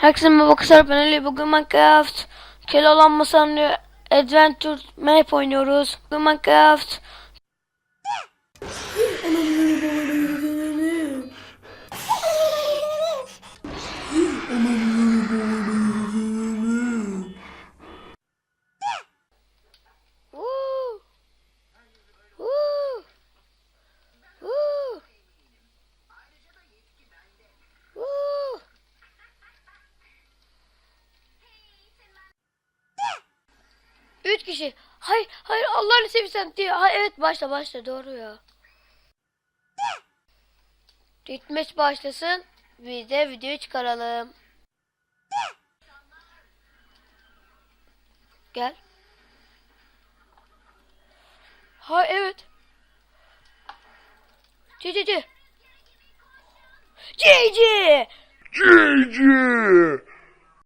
Herkese merhaba kızlar ben Ali. Bugün Minecraft Keloğlan Adventure Map oynuyoruz. Bugün Minecraft Üç kişi. Hayır, hayır Allah'ını seversen diye. Hayır, evet başla başla doğru ya. Ritmeç başlasın. Biz de videoyu çıkaralım. Gel. Ha evet. C C C. C C. GG!